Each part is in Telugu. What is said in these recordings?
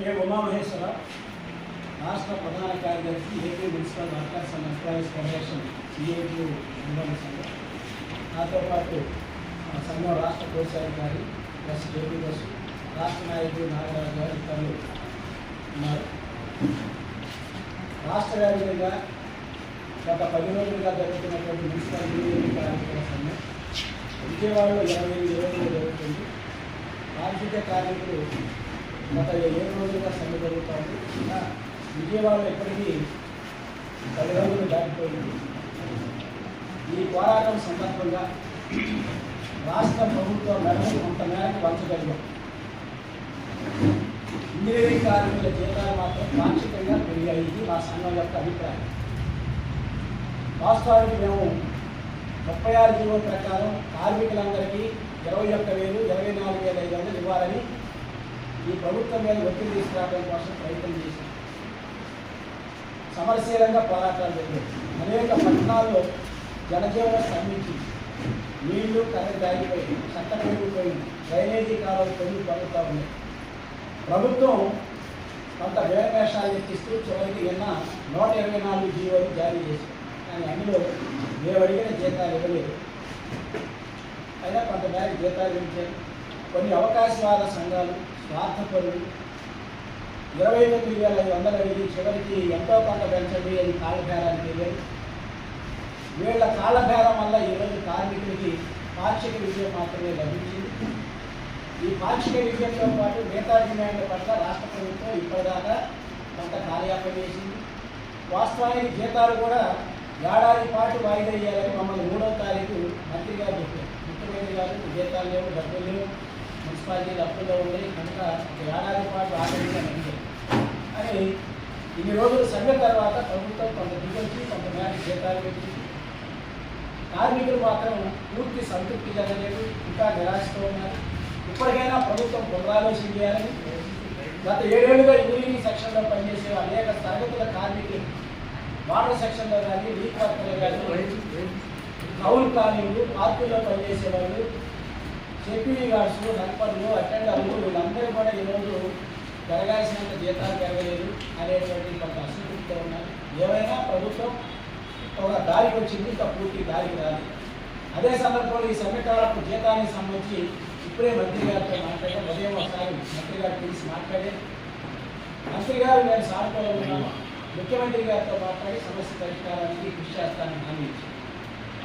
కె ఉమామహేశ్వర రాష్ట్ర ప్రధాన కార్యదర్శి AP municipal workers and employees federation CIT అనుబంధ సంఘం నాతో పాటు సంఘం రాష్ట్ర కోశాధికారి ప్లస్ జేపీ బస్సు రాష్ట్ర నాయకుడు నాగరాజు గారు ఇతరులు ఉన్నారు. రాష్ట్ర వ్యాప్తంగా గత పది రోజులుగా జరుగుతున్నటువంటి మున్సిపల్ ఇంజనీరింగ్ కార్మికుల సంఘం విజయవాడలో ఇరవై ఎనిమిది రోజులు జరుగుతుంది. పారిశుద్ధ్య కార్మికులు గత ఏడు రోజులుగా సమ్మె జరుగుతుంది. విజయవాడ విజయవాడలో ఇప్పటికీ పది రోజులు దాటిపోయింది ఈ పోరాటం సందర్భంగా రాష్ట్ర ప్రభుత్వం మెడలు కొంత మేరకు వంచగలిగాం ఇంజనీరింగ్ కార్మికుల జీతాలు మాత్రం పాక్షికంగా పెరిగాయి. ఇది మా సంఘం యొక్క అభిప్రాయం. వాస్తవానికి మేము ముప్పై ఆరు జీవో ప్రకారం కార్మికులందరికీ ఇరవై ఒక్క వేలు ఇరవై నాలుగు వేల ఐదు వందలు ఇవ్వాలని ఈ ప్రభుత్వం మీద ఒత్తిడి తీసుకురావడం కోసం ప్రయత్నం చేసి సమరశీలంగా పోరాటాలు జరిగాయి అనేక పట్టణాల్లో జనజీవనం స్తంభించింది. నీళ్ళు కరెంట్ ఆగిపోయింది చెత్త పెరిగిపోయింది డ్రైనేజీ కాలువలు పెరిగి పడుతూ ఉన్నాయి. ప్రభుత్వం కొంత వేషాలు ఎక్కిస్తూ చివరికి నిన్న నూట ఇరవై నాలుగు జీవోలు జారీ చేశారు కానీ అందులో ఏవడిగిన జీతాలు ఇవ్వలేదు. అయినా కొంత జీతాలు ఇచ్చారు. కొన్ని అవకాశవాద సంఘాలు స్వార్థపరుడు ఇరవై తొమ్మిది వేల ఐదు వందలు అడిగి చివరికి ఎంతో కొంత పెంచండి అది కాలభేరానికి వెళ్ళారు. వీళ్ళ కాలభేరం వల్ల ఈరోజు కార్మికులకి పాక్షిక విజయం మాత్రమే లభించింది. ఈ పాక్షిక విజయంతో పాటు మిగతా డిమాండ్ల పట్ల రాష్ట్ర ప్రభుత్వం ఇప్పటిదాకా కొంత కార్యాపం చేసింది. వాస్తవానికి జీతాలు కూడా ఏడాది పాటు వాయిదా వేయాలని మమ్మల్ని మూడో తారీఖు మంత్రి గారు చెప్పారు. ముఖ్యమంత్రి గారు జీతాలు లేవు డబ్బులు లేవు. మున్సిపాలిటీలు అప్పుల్లో ఉన్నాయి కనుక ఏడాది పాటు అడిగారు అని ఇన్ని రోజులు సమ్మె తర్వాత ప్రభుత్వం కొంత దిగొచ్చి కొంత మేరకు జీతాలు పెట్టింది కార్మికులు మాత్రం పూర్తి సంతృప్తి చెందలేదు ఇంకా నిరాశతో ఉన్నారు. ఇప్పటికైనా ప్రభుత్వం పునరాలోచన చేయాలని గత ఏడేళ్ళుగా ఇంజనీరింగ్ సెక్షన్లో పనిచేసే అనేక తరగతుల కార్మికులు వాటర్ సెక్షన్లో కానీ లీక్ వర్కర్లు కానీ కౌలు కాలనీలు పార్కుల్లో పనిచేసే వాళ్ళు సెక్యూరిటీ గార్డ్స్ హెల్పర్లు అటెండర్లు వీళ్ళందరూ కూడా ఈరోజు పెరగాల్సినంత జీతాలు పెరగలేదు అనేటువంటి కొంత అసంతృప్తితో ఉన్నారు. ఏమైనా ప్రభుత్వం ఒక దారికి వచ్చింది ఇంకా పూర్తి దారికి రాదు అదే సందర్భంలో ఈ సమ్మెకాలపు జీతానికి సంబంధించి ఇప్పుడే మంత్రి గారితో మాట్లాడే ఉదయం ఒకసారి మంత్రి గారు పిలిచి మాట్లాడే మంత్రి గారు నేను సానుకూలంగా ఉన్నాను. ముఖ్యమంత్రి గారితో మాట్లాడి సమస్య పరిష్కారానికి కృషి చేస్తానని హామీ ఇచ్చారు.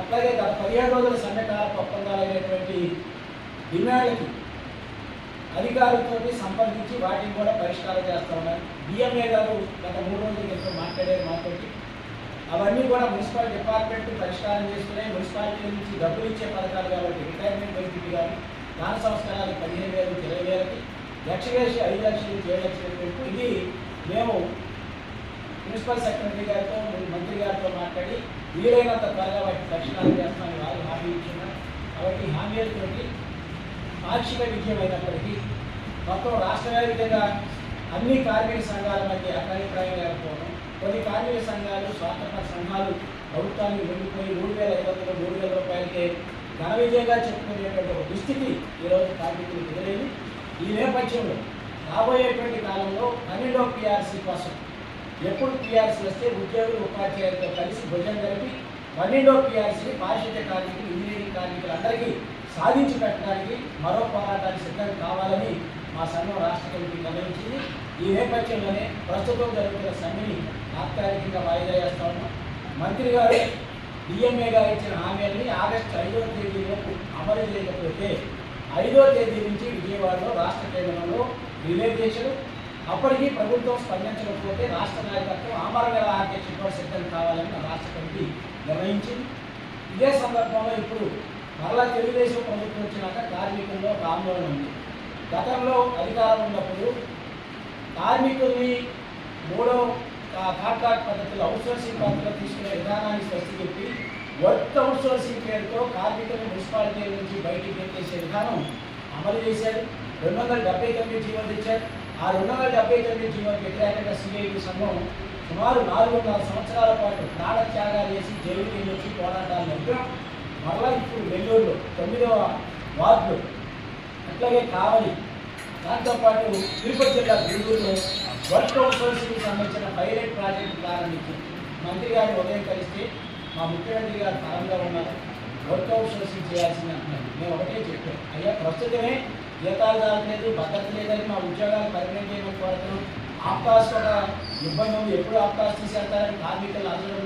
అట్లాగే గత పదిహేడు రోజుల సమ్మెకాల ఒప్పందాలు అనేటువంటి డిమాండ్లకి అధికారులతో సంప్రదించి వాటిని కూడా పరిష్కారం చేస్తా ఉన్నారు. డిఎంఏ గారు గత మూడు రోజుల క్రితం మాట్లాడారు మాతోటి. అవన్నీ కూడా మున్సిపల్ డిపార్ట్మెంట్ పరిష్కారం చేసుకునే మున్సిపాలిటీ నుంచి డబ్బులు ఇచ్చే పథకాలు కాబట్టి రిటైర్మెంట్ బెనిఫిట్ కానీ దాన సంస్కారాలు పదిహేను వేలు ఇరవై వేలకి లక్ష వేసి ఐదు లక్షలు ఏడు లక్షలు ఇది మేము మున్సిపల్ సెక్రటరీ గారితో మంత్రి గారితో మాట్లాడి వీలైనంత త్వరగా వాటి పరిష్కారం చేస్తామని వారు హామీ ఇచ్చున్నారు. కాబట్టి హామీలతోటి పాక్షిక విజయం అయినప్పటికీ మొత్తం రాష్ట్ర వ్యాప్తంగా అన్ని కార్మిక సంఘాల మధ్య అభిప్రాయం లేకపోవడం కొన్ని కార్మిక సంఘాలు స్వాతంత్ర సంఘాలు ప్రభుత్వానికి వెళ్ళిపోయి మూడు వేల ఐదు వందల మూడు వేల రూపాయలకే ఘన విజయంగా చెప్పుకునేటువంటి ఒక దుస్థితి ఈరోజు కార్మికులు ఎదురైంది. ఈ నేపథ్యంలో రాబోయేటువంటి కాలంలో పన్నెండో పిఆర్సీ కోసం ఎప్పుడు పిఆర్సీ వస్తే ఉద్యోగులు ఉపాధ్యాయులతో కలిసి భుజం కలిపి పన్నెండో పిఆర్సీ పారిశుద్ధ్య కార్మికులు ఇంజనీరింగ్ కార్మికులందరికీ సాధించి పెట్టడానికి మరో పోరాటానికి సిద్ధం కావాలని మా సంఘం రాష్ట్ర కమిటీ నిర్ణయించింది. ఈ నేపథ్యంలోనే ప్రస్తుతం జరుగుతున్న సమ్మెని తాత్కాలికంగా వాయిదా చేస్తా ఉన్నాం. మంత్రి గారు డిఎంఏ గారు ఇచ్చిన హామీలని ఆగస్టు ఐదో తేదీలోపు అమలు చేయకపోతే ఐదో తేదీ నుంచి విజయవాడలో రాష్ట్ర కేంద్రంలో రిలే చేశారు. అప్పటికీ ప్రభుత్వం స్పందించకపోతే రాష్ట్ర నాయకత్వం ఆమరణ ఆర్కేషన్ కూడా సిద్ధం కావాలని మా రాష్ట్ర కమిటీ నిర్ణయించింది. ఇదే సందర్భంలో ఇప్పుడు మరలా తెలుగుదేశం ప్రభుత్వం వచ్చినాక కార్మికుల్లో ఒక ఆందోళన ఉంది. గతంలో అధికారం ఉన్నప్పుడు కార్మికుల్ని మూడో కాంట్రాక్ట్ పద్ధతిలో అవుట్సోర్సింగ్ పద్ధతిలో తీసుకునే విధానాన్ని స్పష్టించి వర్క్ అవుట్సోర్సింగ్ పేరుతో కార్మికులను మున్సిపాలిటీ నుంచి బయటికి పెట్టేసే విధానం అమలు చేశారు. రెండు వందల డెబ్బై తొమ్మిది జీవోలు తెచ్చారు. ఆ రెండు వందల డెబ్బై తొమ్మిది జీవోలు వ్యతిరేకంగా సిఐటి సంఘం సుమారు నాలుగున్నర సంవత్సరాల పాటు ప్రాణ త్యాగాలు చేసి జైలుకి నుంచి వచ్చి పోరాటాలు నడిపాం మరలా ఇప్పుడు నెల్లూరులో తొమ్మిదవ వార్డు అట్లాగే కావలి. దాంతోపాటు తిరుపతి జిల్లా గుంటూరులో వర్క్ అవుట్ సోర్సింగ్కి సంబంధించిన పైలట్ ప్రాజెక్టు ప్రారంభించి మంత్రి గారు ఉదయం కలిస్తే మా ముఖ్యమంత్రి గారు స్థానంలో ఉన్నారు. వర్క్ అవుట్ సోర్సింగ్ చేయాల్సింది అంటున్నారు మేము ఒకటే చెప్పాను అయ్యా ప్రస్తుతమే జీతాలు రావట్లేదు భద్రత లేదని మా ఉద్యోగాలు పర్మనెంట్ చేయమని కోరుతున్నాం. ఆప్కాస్ ఒక ఇబ్బంది ఉంది ఎప్పుడు ఆప్కాస్ తీసేస్తారని కార్మికులు అందరూ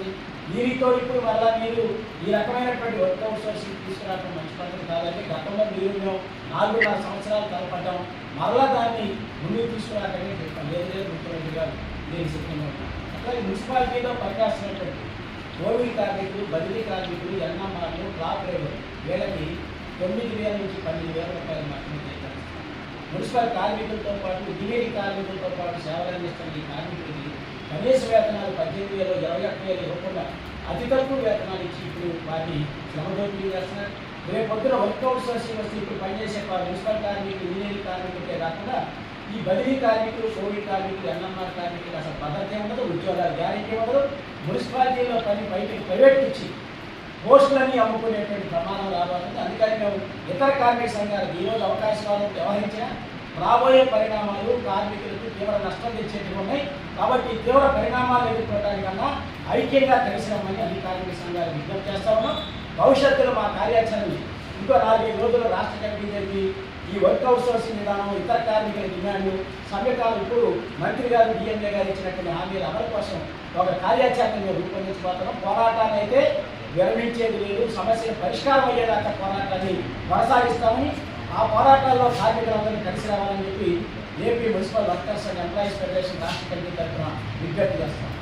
దీనితో ఇప్పుడు మళ్ళీ మీరు ఈ రకమైనటువంటి వర్క్ అవుట్ సోర్సింగ్ తీసుకురావడం మంచి పద్ధతి కాదంటే గతంలో మీరు మేము నాలుగున్నర సంవత్సరాలు తలపడ్డాం. మరలా దాన్ని ముందుకు తీసుకురాకనే చెప్పాం లేదు లేదు ముఖ్యమంత్రి గారు నేను సిద్ధంగా ఉన్నాను. అట్లాగే మున్సిపాలిటీలో పనిచేస్తున్నటువంటి కోవిడ్ కార్మికులు బదిలీ కార్మికులు ఎన్ఎంఆర్లు క్లాప్ డ్రైవర్ వీళ్ళకి తొమ్మిది వేల నుంచి పన్నెండు వేల రూపాయలు మాత్రమే మున్సిపల్ కార్మికులతో పాటు ఇంజనీరింగ్ కార్మికులతో పాటు సేవలు అందిస్తున్న ఈ కార్మికులకి కనీస వేతనాలు పద్దెనిమిది వేలు ఇరవై ఒక్క వేలు ఇవ్వకుండా అతి తక్కువ వేతనాలు ఇచ్చి ఇప్పుడు వారిని శ్రమదోపిడీ చేస్తున్నారు. రేపు పొద్దున వర్కౌట్ సోర్సింగ్ వస్తే ఇప్పుడు పనిచేసే వా- మున్సిపల్ కార్మికులు ఇంజనీరింగ్ కార్మికులకే కాకుండా ఈ బదిలీ కార్మికులు కోవిడ్ కార్మికులు ఎన్ఎంఆర్ కార్మికులు అసలు భద్రత ఉండదు ఉద్యోగాలు గ్యారెంటీ ఉండదు మున్సిపాలిటీలో పని బయటకు ప్రైవేట్ ఇచ్చి పోస్టులని అమ్ముకునేటువంటి ప్రమాణం రావాలంటే అందుకని మేము ఇతర కార్మిక సంఘాలకు ఈరోజు అవకాశాలను వ్యవహరించిన రాబోయే పరిణామాలు కార్మికులకు తీవ్ర నష్టం తెచ్చేటివి ఉన్నాయి. కాబట్టి తీవ్ర పరిణామాలు ఎదుర్కోవడానికన్నా ఐక్యంగా కలిసి రమ్మని అన్ని కార్మిక సంఘాలు విజ్ఞప్తి చేస్తా ఉన్నాం. భవిష్యత్తులో మా కార్యాచరణని ఇంకో నాలుగైదు రోజులు రాష్ట్ర కమిటీ జరిగి ఈ వర్క్ అవుట్సోర్సింగ్ విధానం ఇతర కార్మికుల డిమాండ్లు సమ్యకాలం ఇప్పుడు మంత్రి గారు డిఎంఏ గారు ఇచ్చినటువంటి హామీల అమలు కోసం ఒక కార్యాచరణ రూపొందించబోతున్నాం. పోరాటాన్ని అయితే విరమించేది లేదు. సమస్య పరిష్కారం అయ్యేదాకా పోరాటాన్ని కొనసాగిస్తామని ఆ పోరాటాల్లో కార్మికులందరినీ కలిసి రావాలని చెప్పి AP municipal workers and employees federation రాష్ట్ర కమిటీ తరఫున విజ్ఞప్తి చేస్తాం